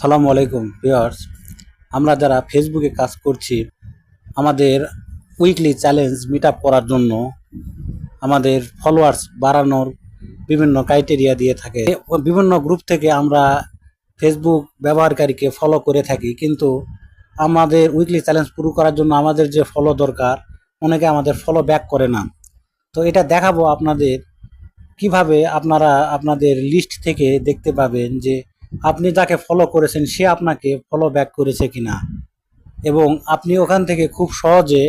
সালামু আলাইকুম ভিউয়ার্স আমরা যারা ফেসবুকে কাজ করছি, আমাদের উইকলি চ্যালেঞ্জ মিট আপ করার জন্য আমাদের ফলোয়ার্স বাড়ানোর বিভিন্ন ক্রাইটেরিয়া দিয়ে থাকে। বিভিন্ন গ্রুপ থেকে আমরা ফেসবুক ব্যবহারকারীকে ফলো করে থাকি, কিন্তু আমাদের উইকলি চ্যালেঞ্জ পুরো করার জন্য আমাদের যে ফলো দরকার, অনেকে আমাদের ফলো ব্যাক করে না। তো এটা দেখাবো আপনাদের কীভাবে আপনারা আপনাদের লিস্ট থেকে দেখতে পাবেন যে আপনি যাকে ফলো করেছেন, সে আপনাকে ফলো ব্যাক করেছে কিনা? এবং আপনি ওখান থেকে খুব সহজে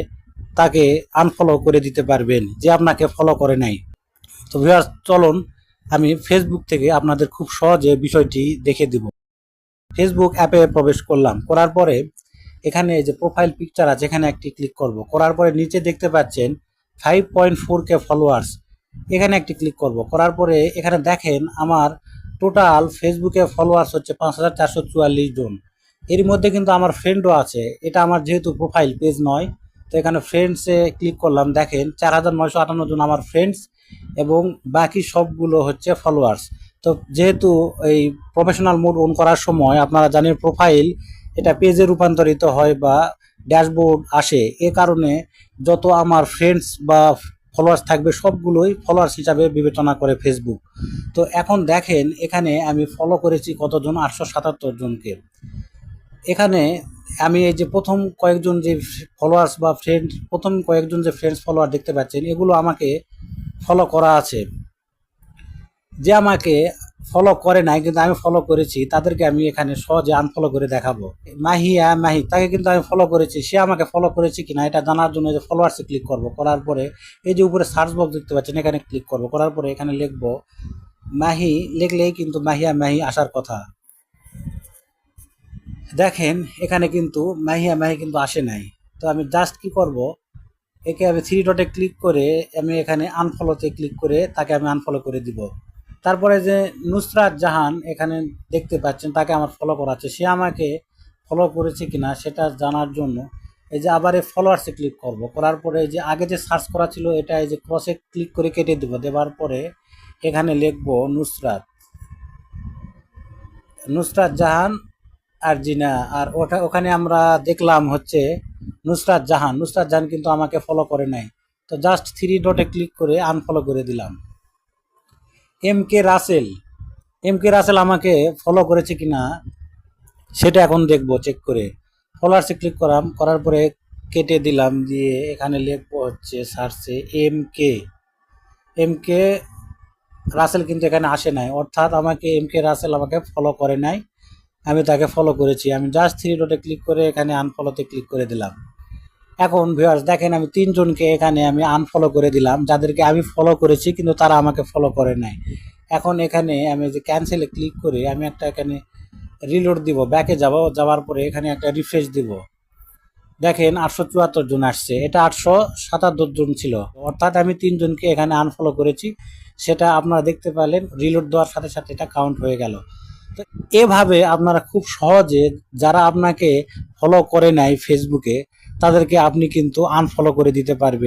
তাকে আনফলো করে দিতে পারবেন যে আপনাকে ফলো করে নাই। তো ভিউয়ার্স চলুন আমি ফেসবুক থেকে আপনাদের খুব সহজে বিষয়টি দেখে দিব। ফেসবুক অ্যাপে প্রবেশ করলাম। করার পরে এখানে যে প্রোফাইল পিকচার আছে, এখানে একটি ক্লিক করব। করার পরে নিচে দেখতে পাচ্ছেন five point four K followers এখানে একটি ক্লিক করব। করার পরে এখানে দেখেন আমার টোটাল ফেসবুকে ফলোয়ার্স হচ্ছে পাঁচ হাজার চারশো চুয়াল্লিশ জন। এর মধ্যে কিন্তু আমার ফ্রেন্ডও আছে। এটা আমার যেহেতু প্রোফাইল পেজ নয়, তো এখানে ফ্রেন্ডসে ক্লিক করলাম। দেখেন, চার হাজার নয়শো আটান্ন জন আমার ফ্রেন্ডস এবং বাকি সবগুলো হচ্ছে ফলোয়ার্স তো যেহেতু এই প্রফেশনাল মোড অন করার সময় আপনারা জানেন প্রোফাইল এটা পেজে রূপান্তরিত হয় বা ড্যাশবোর্ড আসে। এ কারণে যত আমার ফ্রেন্ডস বা ফলোয়ার্স থাকবে সবগুলোই ফলোয়ার্স হিসাবে বিবেচনা করে ফেসবুক তো এখন দেখেন, এখানে আমি ফলো করেছি কতজন? আটশো সাতাত্তর জনকে। এখানে আমি এই যে প্রথম কয়েকজন যে ফলোয়ার্স বা ফ্রেন্ড প্রথম কয়েকজন যে ফ্রেন্ডস ফলোয়ার দেখতে পাচ্ছেন, এগুলো আমাকে ফলো করা আছে। যে আমাকে ফলো করে নাই, কিন্তু আমি ফলো করেছি। তাদেরকে আমি এখানে সহজে আনফলো করে দেখাবো। মাহি মাহিয়া, মাহি, তাকে কিন্তু আমি ফলো করেছি। সে আমাকে ফলো করেছে কিনা এটা জানার জন্য যে ফলোয়ার্সে ক্লিক করব। করার পরে এই যে উপরে সার্চ বক্স দেখতে পাচ্ছেন, এখানে ক্লিক করব। করার পরে এখানে লিখব, মাহি, লিখলেই কিন্তু মাহিয়া, মাহি আসার কথা। দেখেন, এখানে কিন্তু মাহিয়া, মাহি কিন্তু আসে নাই। তো আমি জাস্ট কি করব? একে আমি থ্রি ডটে ক্লিক করে আমি এখানে আনফলোতে ক্লিক করে তাকে আমি আনফলো করে দিব। তারপরে যে নুসরাত জাহান এখানে দেখতে পাচ্ছেন, তাকে আমার ফলো করাচ্ছে। সে আমাকে ফলো করেছে কিনা সেটা জানার জন্য এই যে আবার এই ফলোয়ার্সে ক্লিক করব। করার পরে এই যে আগে যে সার্চ করা ছিল, এটা এই যে ক্রসে ক্লিক করে কেটে দেবো। দেওয়ার পরে এখানে লিখব নুসরাত। নুসরাত জাহান আর জিনা। আর ওটা, ওখানে আমরা দেখলাম হচ্ছে নুসরাত জাহান। নুসরাত জাহান কিন্তু আমাকে ফলো করে নাই। তো জাস্ট থ্রি ডটে ক্লিক করে আনফলো করে দিলাম। M K Rasel. M K Rasel আমাকে ফলো করেছে কিনা, সেটা এখন দেখব চেক করে। ফলোয়ার্সে ক্লিক করাম, করার পরে কেটে দিলাম দিয়ে এখানে লিখব হচ্ছে সার্চে M K. M K Rasel কিন্তু এখানে আসে নাই। অর্থাৎ আমাকে এম কে রাসেল আমাকে ফলো করে নাই। আমি তাকে ফলো করেছি। আমি জাস্ট থ্রি ডটে ক্লিক করে এখানে আনফলোতে ক্লিক করে দিলাম। এখন ভিউয়ার্স দেখেন আমি তিনজনকে এখানে আমি আনফলো করে দিলাম। যাদেরকে আমি ফলো করেছি, কিন্তু তারা আমাকে ফলো করে নাই। এখন এখানে আমি যে ক্যান্সেলে ক্লিক করে আমি একটা এখানে রিলোড দিব ব্যাকে যাব, যাওয়ার পরে এখানে একটা রিফ্রেশ দিব। দেখেন আটশো চুয়াত্তর জন আসছে। এটা আটশো সাতাত্তর জন ছিল। অর্থাৎ আমি তিনজনকে এখানে আনফলো করেছি। সেটা আপনারা দেখতে পেলেন রিলোড দেওয়ার সাথে সাথে এটা কাউন্ট হয়ে গেল। তো এভাবে আপনারা খুব সহজে, যারা আপনাকে ফলো করে নাই ফেসবুকে তাদেরকে আপনি কিন্তু আনফলো করে দিতে পারবেন